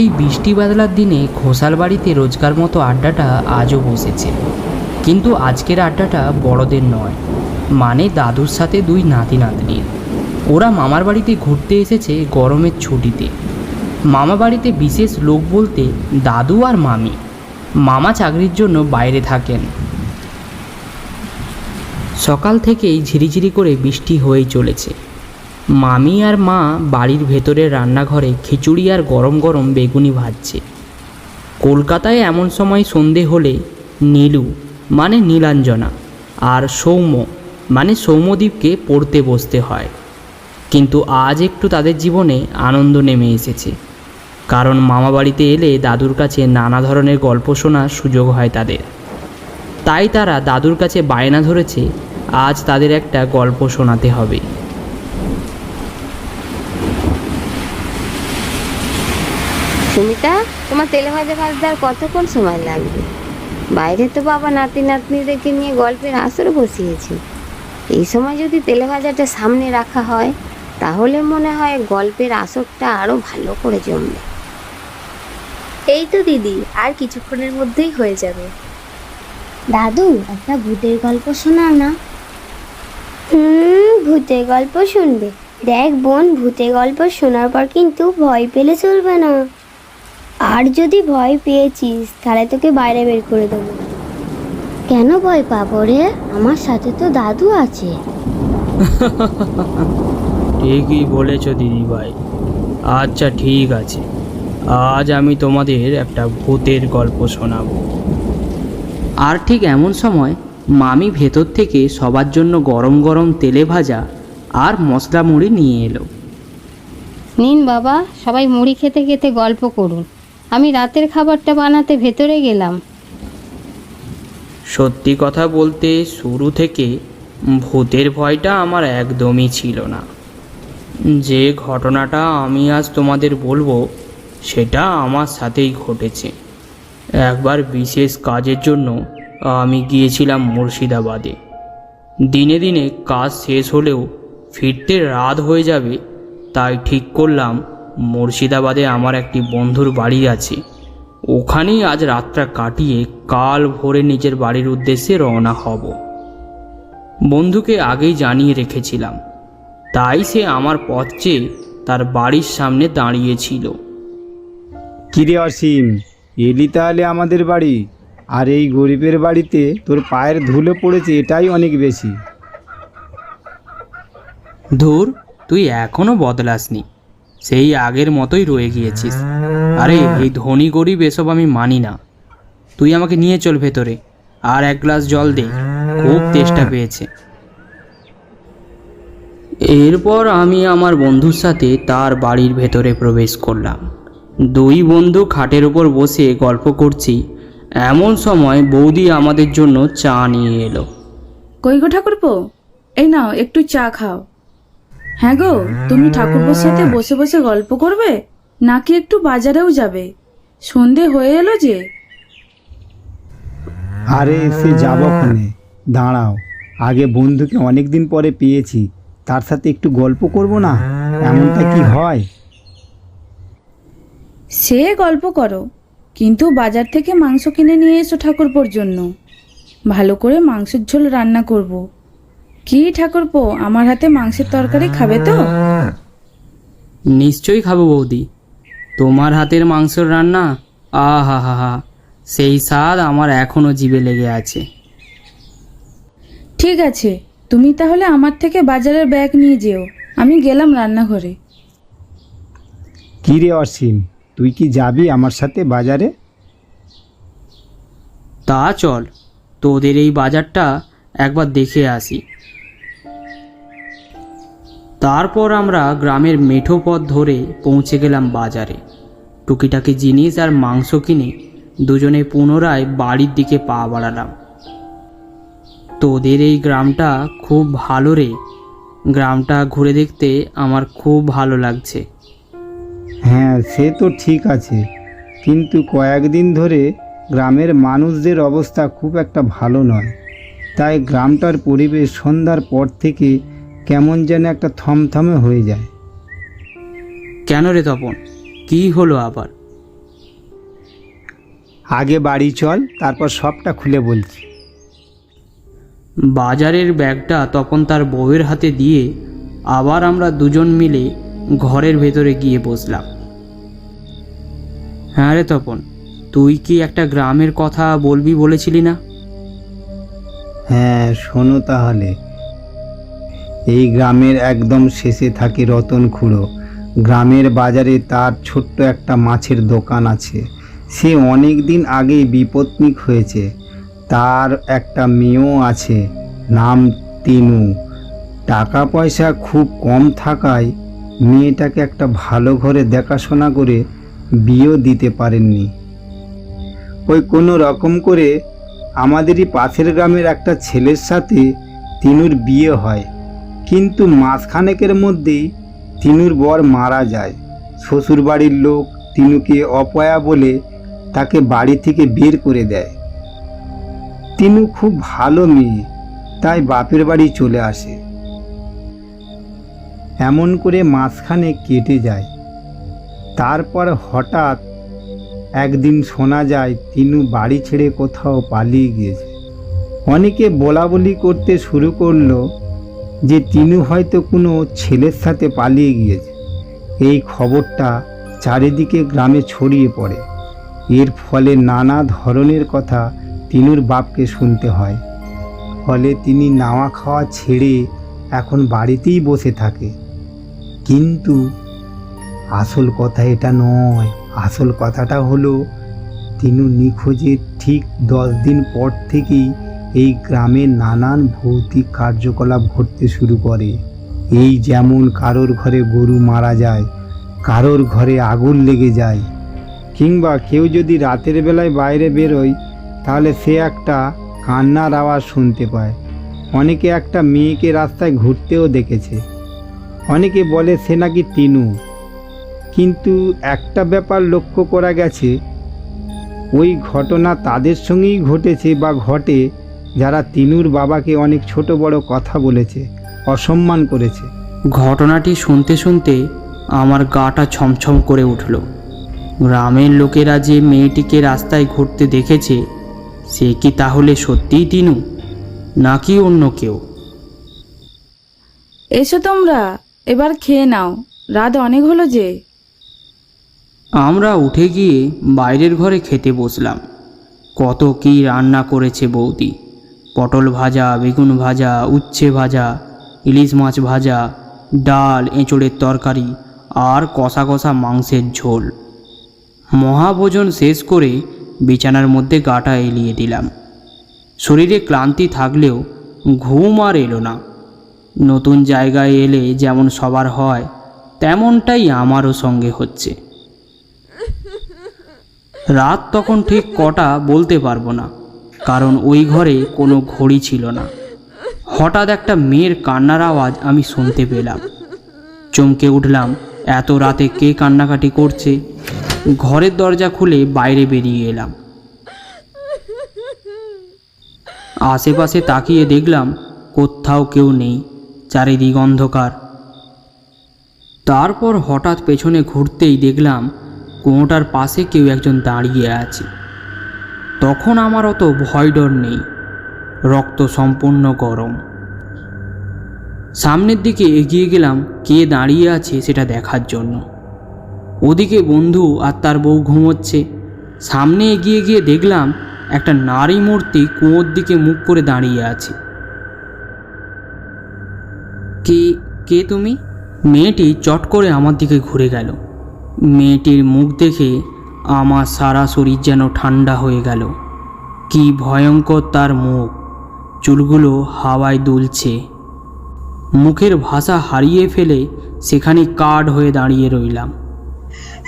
এই বৃষ্টি বাদলার দিনে ঘোষাল বাড়িতে রোজকার মতো আড্ডাটা আজও বসেছে। কিন্তু আজকের আড্ডাটা বড়দের নয় মানে দাদুর সাথে দুই নাতি নাতনির ওরা মামার বাড়িতে ঘুরতে এসেছে গরমের ছুটিতে। মামা বাড়িতে বিশেষ লোক বলতে দাদু আর মামি। মামা চাকরির জন্য বাইরে থাকেন। সকাল থেকেই ঝিরিঝিরি করে বৃষ্টি হয়েই চলেছে। মামি আর মা বাড়ির ভেতরের রান্নাঘরে খিচুড়ি আর গরম গরম বেগুনি ভাজছে। কলকাতায় এমন সময় সন্ধে হলে নীলু মানে নীলাঞ্জনা, আর সৌম্য মানে সৌম্যদীপকে পড়তে বসতে হয়। কিন্তু আজ একটু তাদের জীবনে আনন্দ নেমে এসেছে। কারণ মামা বাড়িতে এলে দাদুর কাছে নানা ধরনের গল্প শোনার সুযোগ হয় তাদের। তাই তারা দাদুর কাছে বায়না ধরেছে, আজ তাদের একটা গল্প শোনাতে হবে। সুমিতা তোমার তেলে ভাজা ভাজতে আর কতক্ষণ সময় লাগবে? বাইরে তো বাবা নাতি নাতনিদেরকে নিয়ে গল্পের আসর বসিয়েছে। এই সময় যদি তেলে ভাজাটা সামনে রাখা হয় তাহলে মনে হয় গল্পের আসরটা আরও ভালো করে জমবে। এই তো দিদি আর কিছুক্ষণের মধ্যেই হয়ে যাবে। দাদু একটা ভূতের গল্প শোনাও না। হুম ভূতের গল্প শুনবে। দেখ বোন ভূতের গল্প শোনার পর কিন্তু ভয় পেলে চলবে না। আর যদি ভয় পেয়েছিস তাহলে তোকে বাইরে বের করে দেবো। কেন ভয় পাবো রে? আমার সাথে তো দাদু আছে। ঠিকই বলেছ দিদিভাই। আচ্ছা ঠিক আছে। আজ আমি তোমাদের একটা ভূতের গল্প শোনাব। আর ঠিক এমন সময় মামি ভেতর থেকে সবার জন্য গরম গরম তেলে ভাজা আর মশলা মুড়ি নিয়ে এলো। নিন বাবা সবাই মুড়ি খেতে খেতে গল্প করুন। আমি রাতের খাবারটা বানাতে ভেতরে গেলাম। সত্যি কথা বলতে শুরু থেকে ভূতের ভয়টা আমার একদমই ছিল না। যে ঘটনাটা আমি আজ তোমাদের বলব, সেটা আমার সাথেই ঘটেছে। একবার বিশেষ কাজের জন্য আমি গিয়েছিলাম মুর্শিদাবাদে। দিনে দিনে কাজ শেষ হলেও ফিরতে রাত হয়ে যাবে, তাই ঠিক করলাম মুর্শিদাবাদে আমার একটি বন্ধুর বাড়ি আছে। ওখানেই আজ রাতটা কাটিয়ে কাল ভোরে নিজের বাড়ির উদ্দেশ্যে রওনা হব। বন্ধুকে আগেই জানিয়ে রেখেছিলাম। তাই সে আমার পথ চেয়ে তার বাড়ির সামনে দাঁড়িয়েছিল। কিরে অসীম এলি তাহলে আমাদের বাড়ি? আর এই গরিবের বাড়িতে তোর পায়ের ধুলো পড়েছে এটাই অনেক বেশি। ধুর তুই এখনও বদলাসনি। সেই আগের মতোই রয়ে গিয়েছিস। আরে, এই ধনী গরিব এসব আমি মানি না। তুই আমাকে নিয়ে চল ভেতরে, আর এক গ্লাস জল দে, খুব তেষ্টা পেয়েছে। এরপর আমি আমার বন্ধুর সাথে তার বাড়ির ভেতরে প্রবেশ করলাম। দুই বন্ধু খাটের উপর বসে গল্প করছি। এমন সময় বৌদি আমাদের জন্য চা নিয়ে এলো। কই গো ঠাকুরপো? এই নাও, একটু চা খাও। হ্যাঁ গো তুমি ঠাকুরপোর সাথে বসে বসে গল্প করবে? নাকি একটু বাজারেও যাবে? সন্ধে হয়ে এলো যে। আরে সে যাব ক্ষণে দাঁড়াও আগে বন্ধুকে অনেক দিন পরে পেয়েছি। তার সাথে একটু গল্প করব না? এমনটা কি হয়? সে গল্প করো কিন্তু বাজার থেকে মাংস কিনে নিয়ে এসো ঠাকুরপোর জন্য। ভালো করে মাংসের ঝোল রান্না করব। কি ঠাকুরপো আমার হাতে মাংসের তরকারি খাবে তো? নিশ্চয়ই খাব বৌদি। তোমার হাতের মাংসর রান্না আহা হা হা সেই স্বাদ আমার এখনও জিভে লেগে আছে। ঠিক আছে তুমি তাহলে আমার থেকে বাজারের ব্যাগ নিয়ে যেও আমি গেলাম রান্নাঘরে। কি রে অসীম তুই কি যাবি আমার সাথে বাজারে? তা চল তোদের এই বাজারটা একবার দেখে আসি। তারপর আমরা গ্রামের মেঠো পথ ধরে পৌঁছে গেলাম বাজারে। টুকিটাকি জিনিস আর মাংস কিনে দুজনে পুনরায় বাড়ির দিকে পা বাড়ালাম। তোদের এই গ্রামটা খুব ভালো রে। গ্রামটা ঘুরে দেখতে আমার খুব ভালো লাগছে। হ্যাঁ সে তো ঠিক আছে। কিন্তু কয়েকদিন ধরে গ্রামের মানুষদের অবস্থা খুব একটা ভালো নয়। তাই গ্রামটার পরিবেশ সন্ধ্যার পর থেকে কেমন যেন একটা থমথমে হয়ে যায়। কেন রে তপন? কী হলো আবার? আগে বাড়ি চল তারপর সবটা খুলে বলছি। বাজারের ব্যাগটা তখন তার বউয়ের হাতে দিয়ে আবার আমরা দুজন মিলে ঘরের ভেতরে গিয়ে বসলাম। হ্যাঁ রে তপন তুই কি একটা গ্রামের কথা বলবি বলেছিলি না? হ্যাঁ শোনো তাহলে। এই গ্রামের একদম শেষে থাকে রতন খুঁড়ো। গ্রামের বাজারে তার ছোট্ট একটা মাছের দোকান আছে। সে অনেক দিন আগেই বিপত্নিক হয়েছে। তার একটা মেয়েও আছে, নাম তিনু টাকা পয়সা খুব কম থাকায় মেয়েটাকে একটা ভালো ঘরে দেখাশোনা করে বিয়েও দিতে পারেননি। ওই কোনো রকম করে আমাদেরই পাশের গ্রামের একটা ছেলের সাথে তিনুর বিয়ে হয়। কিন্তু মাসখানেকের মধ্যেই তিনুর বর মারা যায়। শ্বশুর বাড়ির লোক তিনুকে অপয়া বলে তাকে বাড়ি থেকে বের করে দেয়। তিনু খুব ভালো মেয়ে, তাই বাপের বাড়ি চলে আসে। এমন করে মাঝখানে কেটে যায়। তারপর হঠাৎ একদিন শোনা যায় তিনু বাড়ি ছেড়ে কোথাও পালিয়ে গিয়েছে। অনেকে বলা বলি করতে শুরু করল যে তিনু হয়তো কোনো ছেলের সাথে পালিয়ে গিয়েছে। এই খবরটা চারিদিকে গ্রামে ছড়িয়ে পড়ে। এর ফলে নানা ধরনের কথা তিনুর বাপকে শুনতে হয়। ফলে তিনি নাওয়া খাওয়া ছেড়ে এখন বাড়িতেই বসে থাকে। কিন্তু আসল কথা এটা নয়। আসল কথাটা হলো, তিনু নিখোঁজের ঠিক দশ দিন পর থেকেই এই গ্রামে নানান ভৌতিক কার্যকলাপ ঘটতে শুরু করে। এই যেমন কারোর ঘরে গরু মারা যায়, কারোর ঘরে আগুন লেগে যায়, কিংবা কেউ যদি রাতের বেলায় বাইরে বেরোয়, তাহলে সে একটা কান্নার আওয়াজ শুনতে পায়। অনেকে একটা মেয়েকে রাস্তায় ঘুরতেও দেখেছে। অনেকে বলে সে নাকি তিনু কিন্তু একটা ব্যাপার লক্ষ্য করা গেছে, ওই ঘটনা তাদের সঙ্গেই ঘটেছে বা ঘটে যারা তিনুর বাবাকে অনেক ছোট বড় কথা বলেছে অসম্মান করেছে। ঘটনাটি শুনতে শুনতে আমার গাটা ছমছম করে উঠল। গ্রামের লোকেরা যে মেয়েটিকে রাস্তায় ঘুরতে দেখেছে সে কি তাহলে সত্যিই তিনু নাকি অন্য কেউ? এসো তোমরা এবার খেয়ে নাও রাত অনেক হলো যে। আমরা উঠে গিয়ে বাইরের ঘরে খেতে বসলাম। কত কি রান্না করেছে বৌদি। পটল ভাজা, বেগুন ভাজা, উচ্ছে ভাজা, ইলিশ মাছ ভাজা, ডাল, এঁচোড়ের তরকারি আর কষা কষা মাংসের ঝোল। মহাভোজন শেষ করে বিছানার মধ্যে গাটা এলিয়ে দিলাম। শরীরে ক্লান্তি থাকলেও ঘুম আর এলো না। নতুন জায়গায় এলে যেমন সবার হয়, তেমনটাই আমারও সঙ্গে হচ্ছে। রাত তখন ঠিক কটা বলতে পারব না। কারণ ওই ঘরে কোনো ঘড়ি ছিল না। হঠাৎ একটা মেয়ের কান্নার আওয়াজ আমি শুনতে পেলাম। চমকে উঠলাম, এত রাতে কে কান্নাকাটি করছে? ঘরের দরজা খুলে বাইরে বেরিয়ে এলাম। আশেপাশে তাকিয়ে দেখলাম কোথাও কেউ নেই, চারিদিক অন্ধকার। তারপর হঠাৎ পেছনে ঘুরতেই দেখলাম কুয়োটার পাশে কেউ একজন দাঁড়িয়ে আছে। তখন আমার অত ভয় ডর নেই। রক্ত সম্পূর্ণ গরম। সামনের দিকে এগিয়ে গেলাম, কে দাঁড়িয়ে আছে সেটা দেখার জন্য। ওদিকে বন্ধু আর তার বউ ঘুমোচ্ছে। সামনে এগিয়ে গিয়ে দেখলাম একটা নারী মূর্তি কুয়োর দিকে মুখ করে দাঁড়িয়ে আছে। কে কে তুমি? মেয়েটি চট করে আমার দিকে ঘুরে গেল। মেয়েটির মুখ দেখে আমার সারা শরীর যেন ঠান্ডা হয়ে গেল। কি ভয়ঙ্কর তার মুখ। চুলগুলো হাওয়ায় দুলছে। মুখের ভাষা হারিয়ে ফেলে সেখানে কাঠ হয়ে দাঁড়িয়ে রইলাম।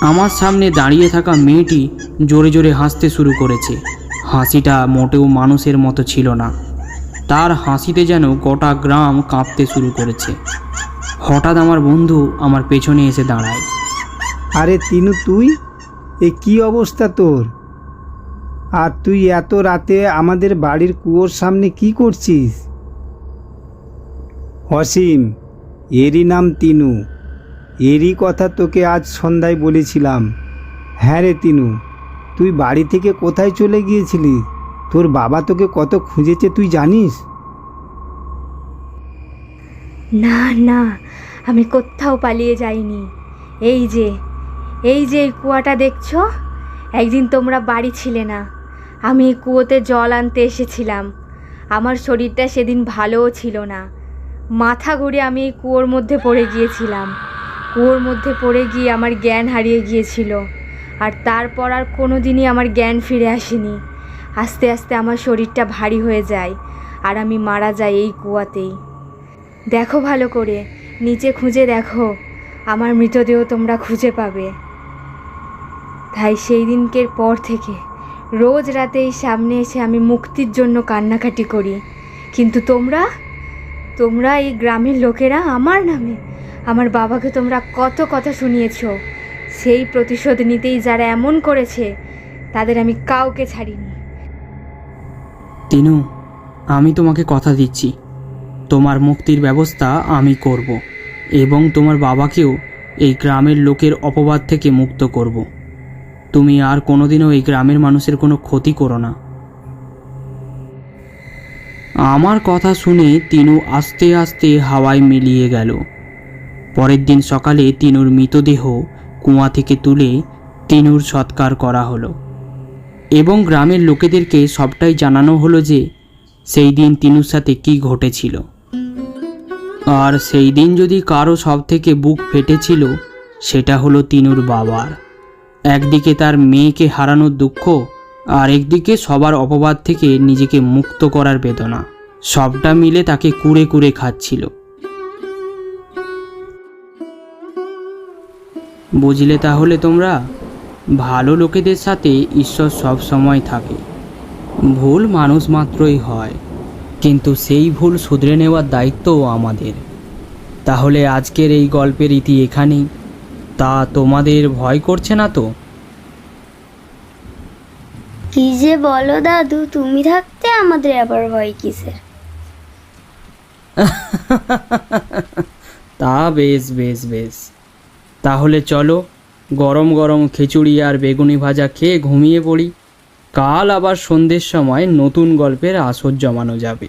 আমার সামনে দাঁড়িয়ে থাকা মেয়েটি জোরে জোরে হাসতে শুরু করেছে। হাসিটা মোটেও মানুষের মতো ছিল না। তার হাসিতে যেন গোটা গ্রাম কাঁপতে শুরু করেছে। হঠাৎ আমার বন্ধু আমার পেছনে এসে দাঁড়ায়। আরে তিনু, তুই? এ কি অবস্থা তোর? আর তুই এত রাতে আমাদের বাড়ির কুয়োর সামনে কি করছিস? অসীম, এরই নাম তিনু। এরই কথা তোকে আজ সন্ধ্যায় বলেছিলাম। হ্যাঁ রে তিনু, তুই বাড়ি থেকে কোথায় চলে গিয়েছিলি? তোর বাবা তোকে কত খুঁজেছে তুই জানিস? না না, আমি কোথাও পালিয়ে যাইনি। এই যে এই যে এই কুয়াটা দেখছ? একদিন তোমরা বাড়ি ছিলে না। আমি এই কুয়োতে জল আনতে এসেছিলাম। আমার শরীরটা সেদিন ভালোও ছিল না। মাথা ঘুরে আমি এই কুয়োর মধ্যে পড়ে গিয়েছিলাম। কুয়োর মধ্যে পড়ে গিয়ে আমার জ্ঞান হারিয়ে গিয়েছিল। আর তারপর আর কোনো দিনই আমার জ্ঞান ফিরে আসেনি। আস্তে আস্তে আমার শরীরটা ভারী হয়ে যায় আর আমি মারা যাই এই কুয়াতেই। দেখো ভালো করে, নিচে খুঁজে দেখো। আমার মৃতদেহ তোমরা খুঁজে পাবে। তাই সেই দিনকের পর থেকে রোজ রাতে এই সামনে এসে আমি মুক্তির জন্য কান্নাকাটি করি। কিন্তু তোমরা? তোমরা এই গ্রামের লোকেরা আমার নামে। আমার বাবাকে তোমরা কত কথা শুনিয়েছো। সেই প্রতিশোধ নিতেই যারা এমন করেছে, তাদের আমি কাউকে ছাড়িনি। তিনু আমি তোমাকে কথা দিচ্ছি। তোমার মুক্তির ব্যবস্থা আমি করব এবং তোমার বাবাকেও এই গ্রামের লোকের অপবাদ থেকে মুক্ত করব। তুমি আর কোনোদিনও এই গ্রামের মানুষের কোনো ক্ষতি করো না। আমার কথা শুনে তিনু আস্তে আস্তে হাওয়ায় মিলিয়ে গেল। পরের দিন সকালে তিনুর মৃতদেহ কুয়া থেকে তুলে তিনুর সৎকার করা হলো। এবং গ্রামের লোকেদেরকে সবটাই জানানো হলো যে সেই দিন তিনুর সাথে কি ঘটেছিল। আর সেই দিন যদি কারও সব থেকে বুক ফেটেছিল, সেটা হলো তিনুর বাবার। একদিকে তার মেয়েকে হারানোর দুঃখ, আর একদিকে সবার অপবাদ থেকে নিজেকে মুক্ত করার বেদনা। সবটা মিলে তাকে কুড়ে কুড়ে খাচ্ছিল। বুঝলে তাহলে তোমরা? ভালো লোকেদের সাথে ঈশ্বর সব সময় থাকে। ভুল মানুষ মাত্রই হয়, কিন্তু সেই ভুল শুধরে নেওয়ার দায়িত্বও আমাদের। তাহলে আজকের এই গল্পের ইতি এখানেই। তা তোমাদের ভয় করছে না তো? কি যে বলো দাদু তুমি থাকতে আমাদের আবার ভয় কিসের? তা বেশ বেশ বেশ। তাহলে চলো গরম গরম খিচুড়ি আর বেগুনি ভাজা খেয়ে ঘুমিয়ে পড়ি। কাল আবার সন্ধ্যের সময় নতুন গল্পের আসর জমানো যাবে।